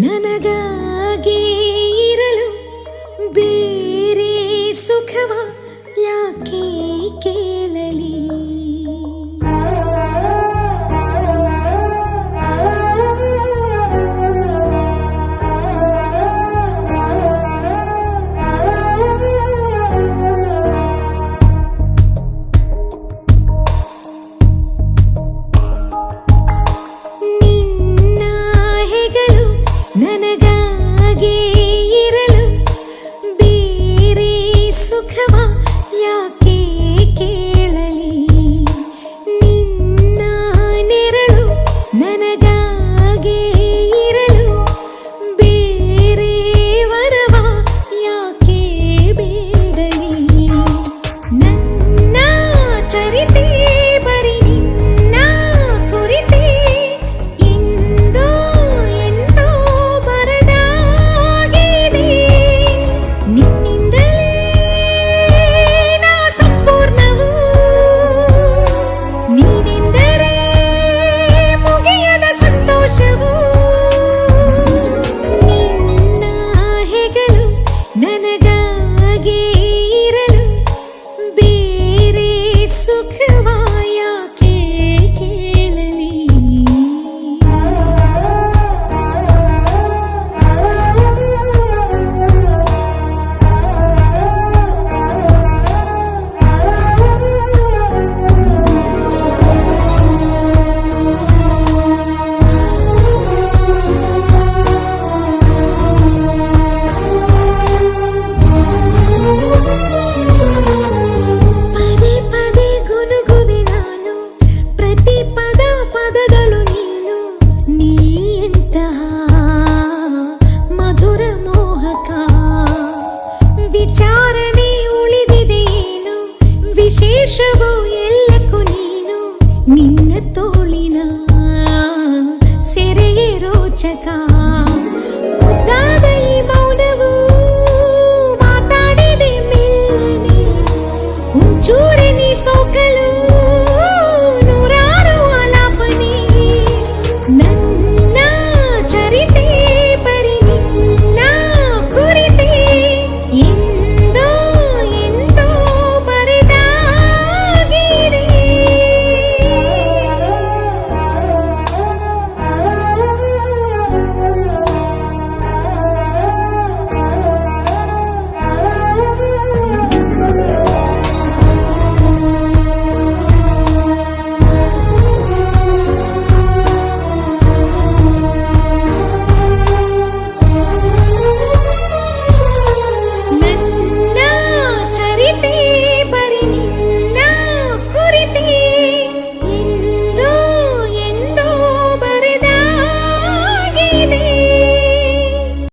ನನಗಾಗಿ ಇರಲು ಬೇರೆ ಸುಖವ ಯಾಕೆ ಯೇಷುವು ಎಲ್ಲಕ್ಕೂ ನೀನು ನಿನ್ನ ತೋಳಿನ ಸೆರೆಯೇ ರೋಚಕ ಮುದ್ದಾದ ಈ ಮೌನವು ಮಾತಾಡಿದೆ ಮೇಲೆ ಒಂಚೂರಿನಿ ಸೋಕಲು